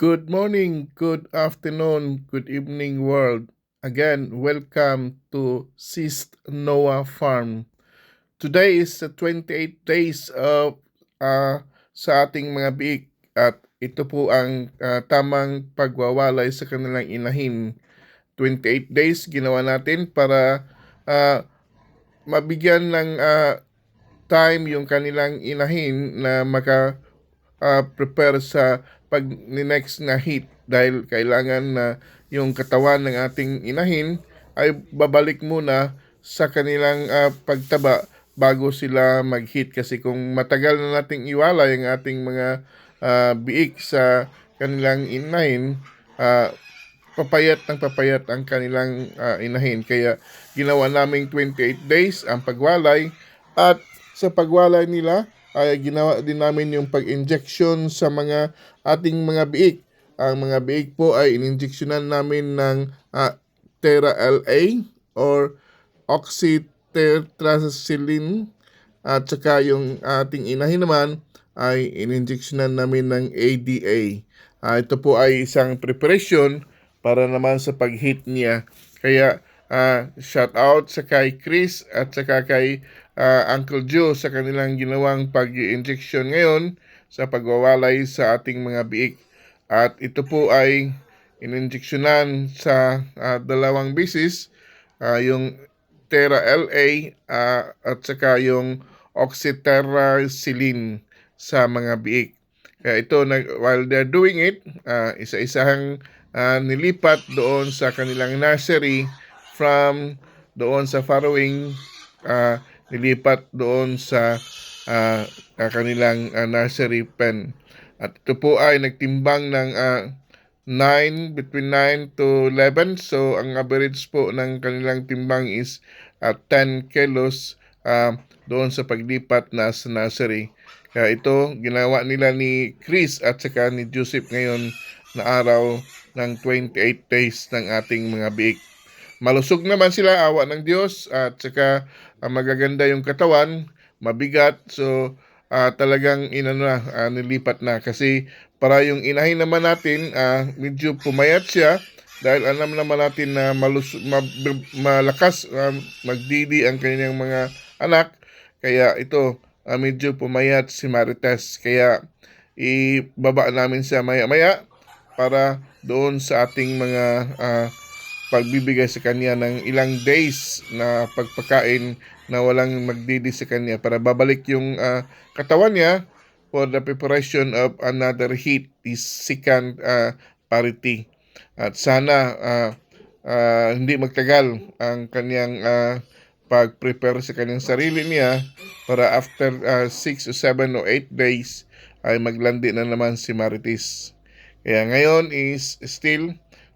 Good morning, good afternoon, good evening world. Again, welcome to Sist Noah Farm. Today is the 28 days of uh, sa ating mga biik at ito po ang uh, tamang pagwawalay sa kanilang inahin. 28 days ginawa natin para uh, mabigyan ng uh, time yung kanilang inahin na maka uh, prepare sa pag next na heat dahil kailangan na yung katawan ng ating inahin ay babalik muna sa kanilang uh, pagtaba bago sila mag-heat. Kasi kung matagal na nating iwala yung ating mga uh, biik sa kanilang inahin uh, papayat ng papayat ang kanilang uh, inahin. Kaya ginawa naming 28 days ang pagwalay. At sa pagwalay nila ay ginawa din namin yung pag-injection sa mga ating mga biik. Ang mga biik po ay ininjeksyonan namin ng uh, Terra LA or oxytetracycline at saka yung ating inahin naman ay ininjeksyonan namin ng ADA. Uh, ito po ay isang preparation para naman sa pag-hit niya. Kaya uh, shout out sa kay Chris at saka kay uh, Uncle Joe sa kanilang ginawang pag-injection ngayon sa pagwawalay sa ating mga biik. At ito po ay ininjeksyonan sa uh, dalawang bisis, uh, yung Terra LA uh, at saka yung Oxyterracillin sa mga biik. Kaya ito, while they're doing it, uh, isa-isang uh, nilipat doon sa kanilang nursery from doon sa farrowing uh, nilipat doon sa uh, kanilang uh, nursery pen. At ito po ay nagtimbang ng uh, 9, between 9 to 11. So, ang average po ng kanilang timbang is uh, 10 kilos uh, doon sa paglipat na sa nursery. Kaya ito, ginawa nila ni Chris at saka ni Joseph ngayon na araw ng 28 days ng ating mga biik. Malusog naman sila, awa ng Diyos, at saka uh, magaganda yung katawan, mabigat, so uh, talagang inano na, uh, nilipat na. Kasi para yung inahin naman natin, uh, medyo pumayat siya, dahil alam naman natin na malus, ma, malakas uh, magdidi ang kanyang mga anak, kaya ito, uh, medyo pumayat si Marites. Kaya ibaba namin siya maya-maya para doon sa ating mga uh, pagbibigay sa kanya ng ilang days na pagpakain na walang magdidi sa kanya para babalik yung uh, katawan niya for the preparation of another heat, is second uh, parity. At sana uh, uh, hindi magtagal ang kanyang uh, pag-prepare sa kanyang sarili niya para after 6 uh, o 7 o 8 days ay maglandi na naman si Marites. Kaya ngayon is still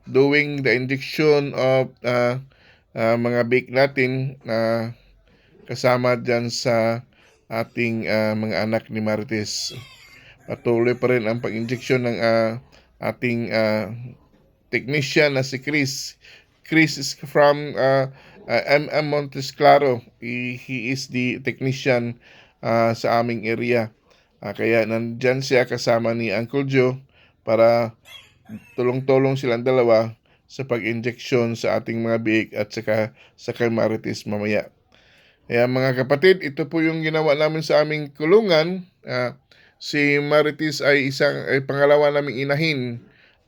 doing the injection of uh, uh, mga bake natin na uh, kasama dyan sa ating uh, mga anak ni Marites. Patuloy pa rin ang pag-injection ng uh, ating uh, technician na si Chris. Chris is from uh, uh, MM Montes Claro. He, he is the technician uh, sa aming area. Uh, kaya nandyan siya kasama ni Uncle Joe para tulong-tulong silang dalawa sa pag-injection sa ating mga biik at saka sa kay Marites mamaya. Kaya mga kapatid, ito po yung ginawa namin sa aming kulungan. Uh, si Marites ay isang ay pangalawa naming inahin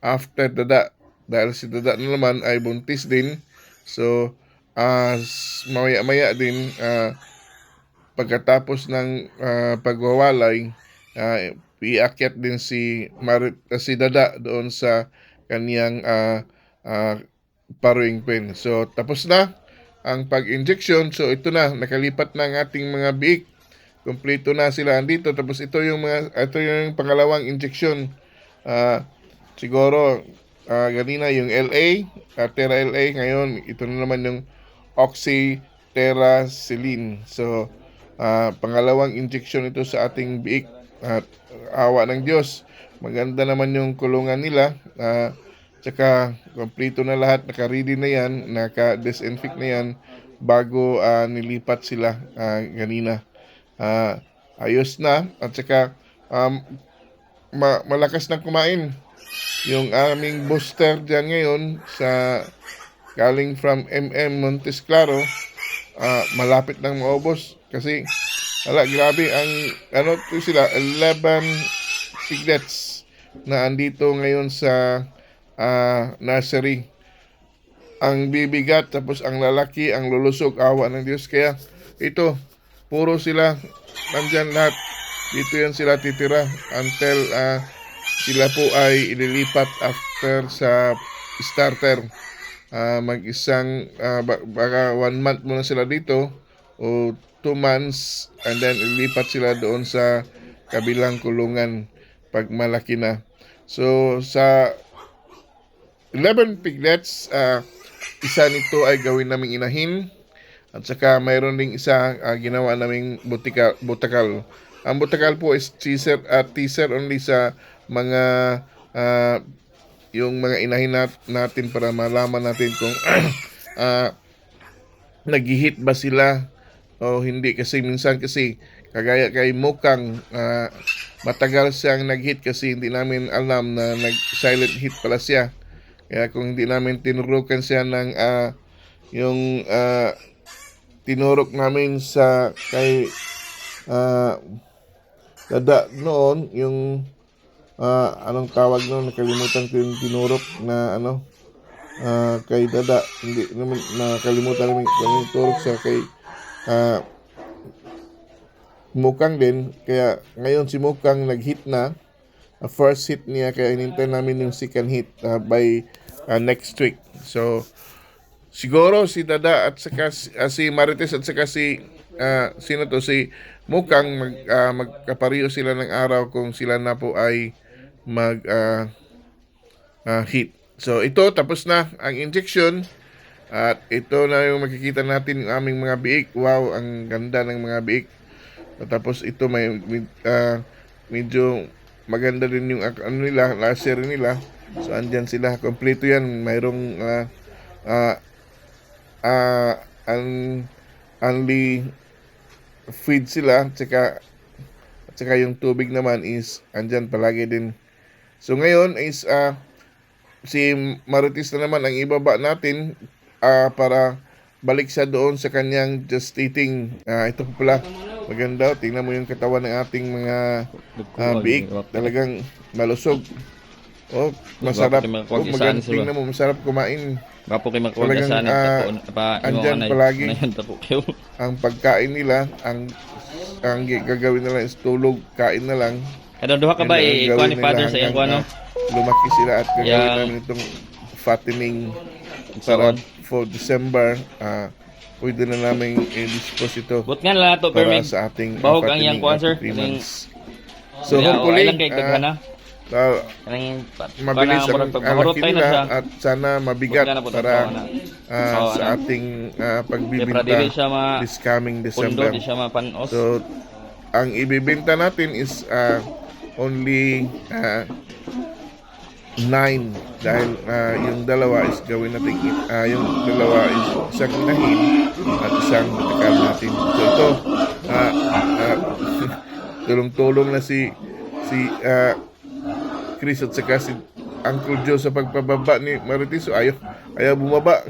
after Dada. Dahil si Dada na naman ay buntis din. So, uh, mamaya-maya din uh, pagkatapos ng uh, pagwawalay, uh, iakyat din si Marit, uh, si Dada doon sa kaniyang uh, uh, paruing pen. So tapos na ang pag-injection. So ito na nakalipat na ang ating mga biik. Kompleto na sila andito. Tapos ito yung mga ito yung pangalawang injection. Uh, siguro uh, ganina yung LA, uh, Terra LA ngayon ito na naman yung Oxy Terra. So uh, pangalawang injection ito sa ating biik at awa ng Diyos. Maganda naman yung kulungan nila. Uh, tsaka kompleto na lahat. Naka-ready na yan. Naka-disinfect na yan bago uh, nilipat sila uh, ganina. Uh, ayos na. At saka um, ma- malakas na kumain. yung aming booster dyan ngayon sa galing from MM Montes Claro, ah, malapit nang maubos kasi wala, grabe ang ano to sila 11 piglets na andito ngayon sa ah, nursery. Ang bibigat tapos ang lalaki ang lulusog awa ng Diyos. Kaya ito puro sila nandyan lahat. Dito yan sila titira until ah, sila po ay ililipat after sa starter. Ah, mag-isang ba- baka one month muna sila dito o two months and then ilipat sila doon sa kabilang kulungan pag malaki na so sa 11 piglets ah, isa nito ay gawin naming inahin at saka mayroon ding isa ah, ginawa naming butika, butakal. Ang butakal po is teaser at teaser only sa mga ah, yung mga inahin nat- natin para malaman natin kung ah, nag-hit ba sila o hindi kasi minsan kasi kagaya kay Mukang ah, matagal siyang nag-hit kasi hindi namin alam na nag-silent hit pala siya. Kaya kung hindi namin tinurukan siya ng ah, yung ah, tinurok namin sa kay ah, dada noon yung ah, anong tawag noon nakalimutan ko yung tinurok na ano ah, kay dada hindi naman nakalimutan namin yung turok sa kay ah, Mukang din. Kaya ngayon si Mukang nag-hit na. Uh, first hit niya kaya inintay namin yung second hit uh, by uh, next week. So siguro si Dada at saka ah, si Marites at saka si ah, sino to? Si Mukang mag ah, magkapariyo sila ng araw kung sila na po ay mag ah, ah, hit. So ito tapos na ang injection at ito na yung makikita natin yung aming mga biik wow ang ganda ng mga biik tapos ito may ah, medyo maganda din yung ano nila, laser nila. So andyan sila, kompleto yan. Mayroong ah ah ah, un, only feed sila, tsaka at saka yung tubig naman is andyan palagi din. So ngayon is ah si Marites na naman ang ibaba natin ah, para balik siya doon sa kanyang gestating. Ah, ito po pala, maganda. Tingnan mo yung katawan ng ating mga ah, biik. Talagang malusog. Oh, masarap. Oh, maganda. Tingnan mo, masarap kumain. Bapo kay makuha Talagang, sa anin ah, tapo pa andyan anay- palagi. Kayo. Ang pagkain nila, ang ang gagawin nila is tulog, kain na lang. Kada duha ka ba gawin kuha ni father sa iyang kuha no? lumaki sila at gagawin namin itong fattening para for December, uh, pwede na namin i-dispose ito. But nga lang ito, Permin. Sa ating Bahog ang iyang kuwan, sir. Kasing, so, hopefully, oh, uh, na. Ah, mabilis ang alakin na, at sana mabigat para uh, sa ating uh, pagbibinta this coming December. So, ang ibibinta natin is uh, only uh, 9 dahil uh, yung dalawa is gawin natin uh, yung dalawa is isang inahin at isang tikal natin. So ito uh, uh, tulong-tulong na si si uh, Chris at saka si Uncle Joe sa pagpababa ni Maritis so ayaw, ayaw bumaba.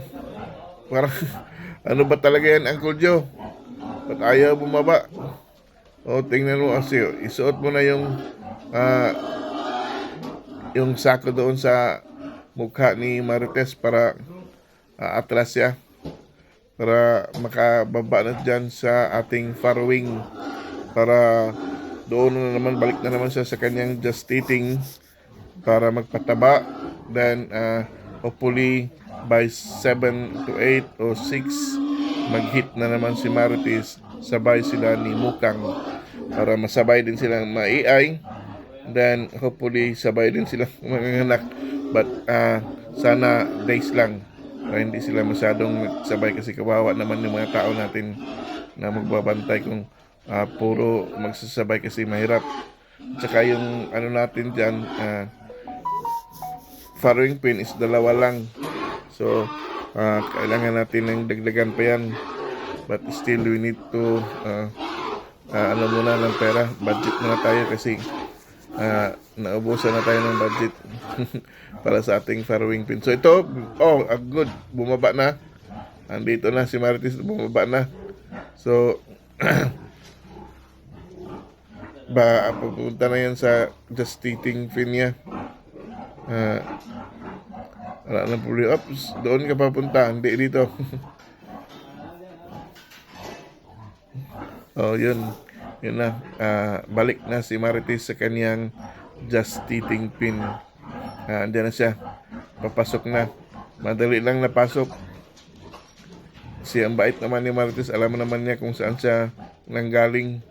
Parang ano ba talaga yan Uncle Joe? At ayaw bumaba? O tingnan mo kasi isuot mo na yung uh, yung sako doon sa mukha ni Marites para ah, atras siya. Para makababa na dyan sa ating farrowing. Para doon na naman, balik na naman siya sa kanyang gestating para magpataba. Then, uh, hopefully, by 7 to 8 o 6, mag-hit na naman si Marites. Sabay sila ni Mukang para masabay din silang ma-AI. Then, hopefully, sabay din sila manganganak. But, uh, sana days lang para hindi sila masyadong sabay kasi kawawa naman yung mga tao natin na magbabantay kung ah, puro magsasabay kasi mahirap. Tsaka yung ano natin dyan, ah, farrowing pin is dalawa lang. So, ah, kailangan natin ng dagdagan pa yan. But still, we need to, ah, ah, ano muna ng pera. Budget muna tayo kasi ah, naubusan na tayo ng budget para sa ating farrowing pin. So ito, oh, ah, good, bumaba na. Andito na si Marites, bumaba na. So, ba pupunta na yan sa just eating fin niya. Ah, wala nang problema. Oops, doon ka papunta, hindi dito. oh, yun. Yun na. Ah, balik na si Marites sa kanyang just eating pin. Ah, andyan na siya. Papasok na. Madali lang napasok. Si ang bait naman ni Marites, alam mo naman niya kung saan siya nanggaling.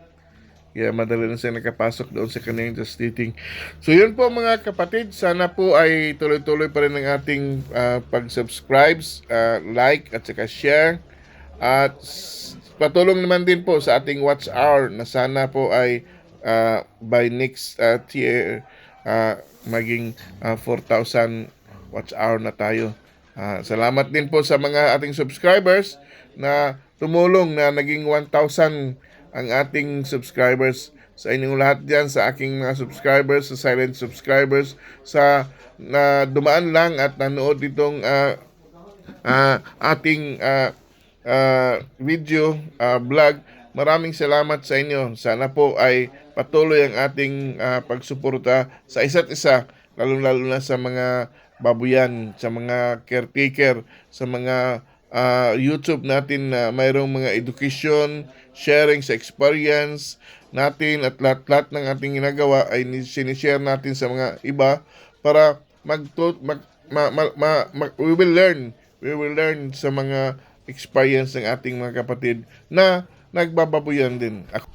Kaya madali na siya nakapasok doon sa kanyang just eating. So yun po mga kapatid, sana po ay tuloy-tuloy pa rin ang ating ah, pag-subscribe, ah, like at saka share. At patulong naman din po sa ating watch hour na sana po ay ah, by next ah, tier ah, maging ah, 4,000 watch hour na tayo. Ah, salamat din po sa mga ating subscribers na tumulong na naging 1,000 ang ating subscribers sa inyong lahat diyan sa aking mga subscribers, sa silent subscribers, sa na dumaan lang at nanood itong ah, ah, ating ah, ah, video, ah, vlog. Maraming salamat sa inyo. Sana po ay patuloy ang ating ah, pagsuporta sa isa't isa, lalong-lalo na sa mga babuyan, sa mga caretaker, sa mga ah, YouTube natin na mayroong mga education, sharing sa experience natin at lahat-lahat ng ating ginagawa ay ni- sinishare natin sa mga iba para mag, mag ma, ma, ma- ma- we will learn we will learn sa mga experience ng ating mga kapatid na nagbababuyan din. Ako,